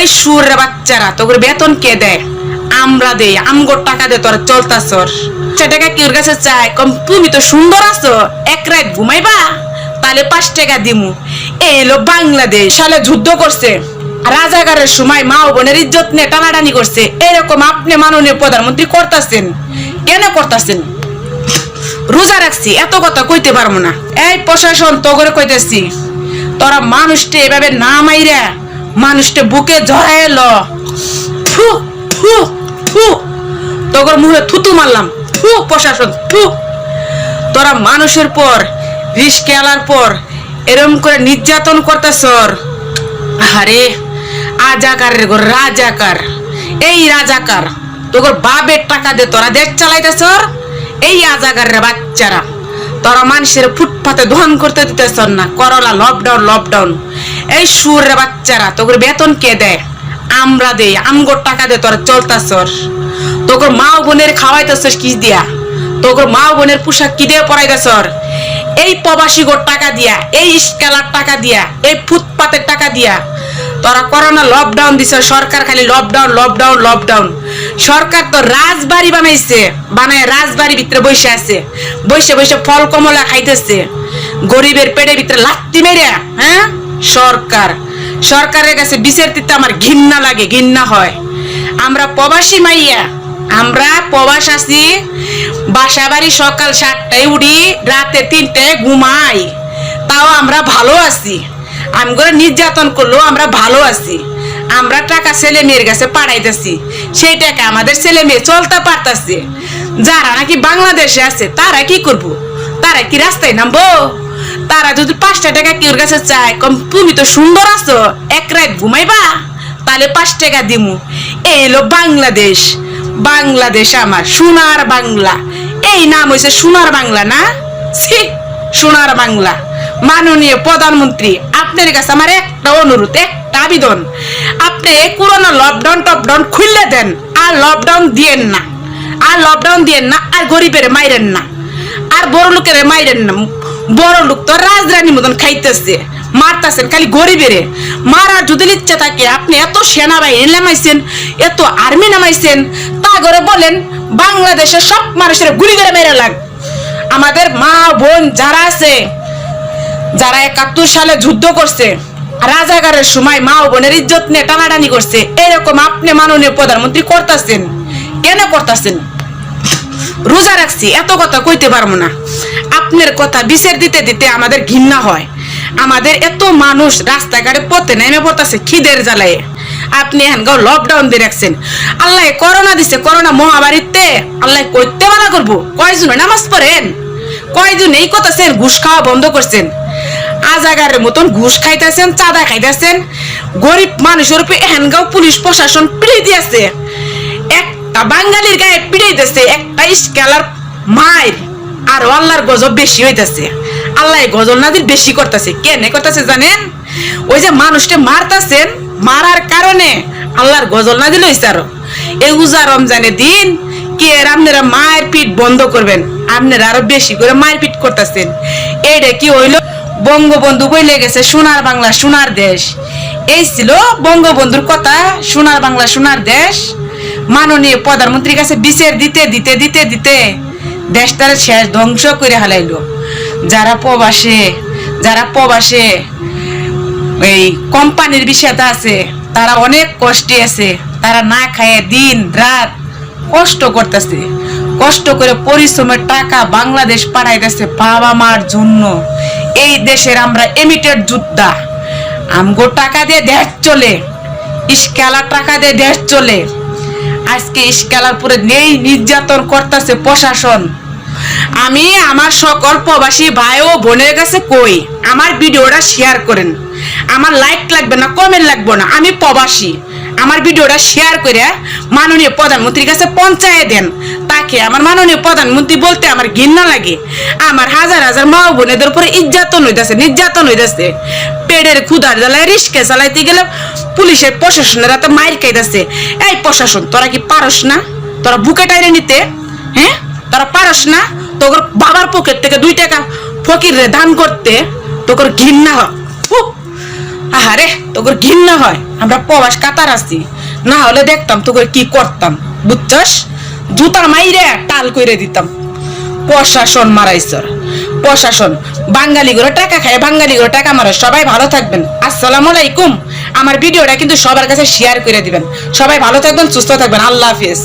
এই সুরের বাচ্চারা তোর বেতন কে দেয়? আমরা দেই আমগোর টাকা দে, তোর চলতাছর টাকা কির কাছে চাই? কম, তুমি তো সুন্দর আছো, এক রাত ঘুমাইবা? তাহলে পাঁচ টাকা দিমু। এলো বাংলাদেশ সালে যুদ্ধ করছে। রাজাগারের সময় মা বোনের ইজ্জত নিয়ে টানাটানি করছে। এরকম আপনি মাননীয় প্রধানমন্ত্রী করতেছেন। কেন করতেছেন? রোজা রাখছি, এত কথা কইতে পারব না। এই প্রশাসন তো করে কইতেছি, তোরা মানুষটা এভাবে না মাইরা মানুষটা বুকে জড়ায় ল ফু ফু ফু তোর মুখে থুতু মারলাম। ফু প্রশাসন ফু তোরা মানুষের পর রিস্কে আলার পর, এরম করে নির্যাতন করতেছর। আরে আজাকার গো রাজাকার। এই রাজাকার তোর বাপের টাকা দে তোরা দেশ চালাইতেছর? এই আজাকার রে বাচ্চারা। তোরা মানুষের ফুটপাতে দহন করতে দিতেছ না। করলা লকডাউন লকডাউন এই সুর রে বাচ্চারা তোকে বেতন কে দেয়? আমরা দেই। আমগোর টাকা দে তোরা চলতাছর। তোর মা বোনের খাওয়াইতেছস কি দিয়া? তোকে মা বোনের পোশাক কি দিয়ে পরাইতেছর? এই প্রবাসী গোর টাকা দিয়া, এই স্কেলার টাকা দিয়া, এই ফুটপাতের টাকা দিয়া তোরা করোনা লকডাউন দিছ, সরকার খালি লকডাউন লকডাউন লকডাউন সরকার তো রাজবাড়ি বানাইছে, বানায় রাজবাড়ি ভিতরে বসে আছে। বসে বসে ফল কমলা খাইতেছে। গরিবের পেটের ভিতরে লাত্তি মেরে হ্যাঁ? সরকার। সরকারের কাছে বিচার দিতে আমার ঘৃণা লাগে, ঘৃণা হয়। আমরা প্রবাসী মাইয়া, আমরা প্রবাস আছি। বাসা বাড়ি সকাল সাতটায় উঠি, রাতে তিনটায় ঘুমাই। তাও আমরা ভালো আছি। আমি করে নির্যাতন করলেও আমরা ভালো আছি। আমরা টাকা ছেলে মেয়ের কাছে পাঠাইতেছি, সেই টাকা আমাদের ছেলে মেয়ে চলতে পারতাছে। যারা নাকি বাংলাদেশে আছে, তারা কি করব? তারা কি রাস্তায় নামবো? তারা যদি পাঁচটা টাকা কেউর কাছে চায়, কম তুমি তো সুন্দর আছো, এক রাত ঘুমাইবা, তাহলে পাঁচ টাকা দিমু। এই এলো বাংলাদেশ বাংলাদেশ আমার সোনার বাংলা। এই নাম হয়েছে সোনার বাংলা না? সোনার বাংলা। মাননীয় প্রধানমন্ত্রী আপনার কাছে আমার একটা অনুরোধ একটা আবেদন আপনি করোনা লকডাউন টকডাউন খুললে দেন, আর লকডাউন দিয়েন না। আর লকডাউন দিয়েন না, আর গরিবের মাইরেন না। আর বড় লোকের মাইরেন না। বড় লোক তো রাজরানী মতন খাইতেছে, মারতাছেন খালি গরিবেরে। মারার যদি ইচ্ছা থাকে, আপনি এত সেনাবাহিনী নামাইছেন, এত আর্মি নামাইছেন, তা করে বলেন, বাংলাদেশের সব মানুষের গুলি করে মেরে লাগ। আমাদের মা, বোন যারা আছে যারা একাত্তর সালে যুদ্ধ করছে, রাজাগারের সময় মা ও বোনের ইজ্জত নিয়ে টানাটানি করছে এরকম আপনি মাননীয় প্রধানমন্ত্রী করতেছেন। কেন করতেছেন? রোজা রাখছি, এত কথা কইতে পারব না। আপনার কথা বিচার দিতে দিতে আমাদের ঘৃণা হয়। আমাদের এত মানুষ রাস্তাঘাটে পথে নেমে পড়তেছে খিদের জ্বালায়। আপনি এখানকার লকডাউন দিয়ে রাখছেন। আল্লাহ করোনা দিছে, করোনা মহামারীতে আল্লাহ করতে মানা করব। কয়জন নামাজ পড়েন? কয়জন এই কথাছেন ঘুষ খাওয়া বন্ধ করছেন? আজাগারের মতন ঘুষ খাইতেছেন, চাঁদা খাইতেছেন। গরিব মানুষের উপরে এহেনগাঁও পুলিশ প্রশাসন পিড়ে দিয়েছে। একটা বাঙালির গায়ে পিড়ে দিয়েছে, একটা স্কেলার মায়ের। আর আল্লাহর গজব বেশি হইতাছে। আল্লাহ গজল নাদির বেশি করতেছে। কেন করতেছে জানেন? ওই যে মানুষকে মারতাছেন, মারার কারণে আল্লাহর গজল না দিল আরও। এই উজা রমজানের দিন কে আপনারা মায়ের পিঠ বন্ধ করবেন? আপনারা আরও বেশি করে মায়ের পিঠ করতেছেন। এইটা কি হইল? বঙ্গবন্ধু বইলে গেছে সোনার বাংলা, সোনার দেশ। এই ছিল বঙ্গবন্ধুর কথা, সোনার বাংলা, সোনার দেশ। মাননীয় প্রধানমন্ত্রীর কাছে বিচার দিতে দিতে দিতে দিতে দেশটার শেষ ধ্বংস করে হালাইলো। যারা প্রবাসে যারা প্রবাসে এই কোম্পানির বিষয়টা আছে, তারা অনেক কষ্টে আছে। তারা না খায় দিন, রাত কষ্ট করতেছে। কষ্ট করে পরিশ্রমের টাকা বাংলাদেশ পাঠাইতেছে বাবা মার জন্য। এই দেশের আমরা এমিটেড যোদ্ধা। আমগো টাকা দিয়ে দেশ চলে ইস্কেলার টাকা দিয়ে দেশ চলে। আজকে ইস্কেলার পরে নেই, নির্যাতন করতেছে প্রশাসন। আমি আমার সকল প্রবাসী ভাই ও বোনের কাছে কই, আমার ভিডিওটা শেয়ার করেন। আমার লাইক লাগবে না কমেন্ট লাগবে না, আমি প্রবাসী। আমার ভিডিওটা শেয়ার করে মাননীয় প্রধানমন্ত্রীর কাছে পৌঁছায় দেন। তাকে আমার মাননীয় প্রধানমন্ত্রী বলতে আমার ঘৃণা লাগে। আমার হাজার হাজার মা বোনেদের উপরে ইজ্জাতন হইতেছে, নির্যাতন হইতেছে। পেটের ক্ষুদার জ্বালায় রিস্কে চালাইতে গেলে পুলিশের প্রশাসনের হাতে মাইর খাইতেছে। এই প্রশাসন, তোরা কি পারস না? তোরা বুকে টাইরে নিতে হ্যাঁ? তোরা পারস না? তোর বাবার পকেট থেকে দুই টাকা ফকির দান করতে তোর ঘৃণা হয়! আহারে তোর ঘৃণা হয়। আমরা প্রবাস কাতার আছি। না হলে দেখতাম তোকে কি করতাম, বুঝছস? জুতা মাইরে টাল কইরে দিতাম। প্রশাসন মারাইছর প্রশাসন, বাঙালি করে টাকা খায়, বাঙালি করে টাকা মারে। সবাই ভালো থাকবেন। আসসালামু আলাইকুম। আমার ভিডিওটা কিন্তু সবার কাছে শেয়ার করে দিবেন। সবাই ভালো থাকবেন, সুস্থ থাকবেন। আল্লাহ হাফিজ।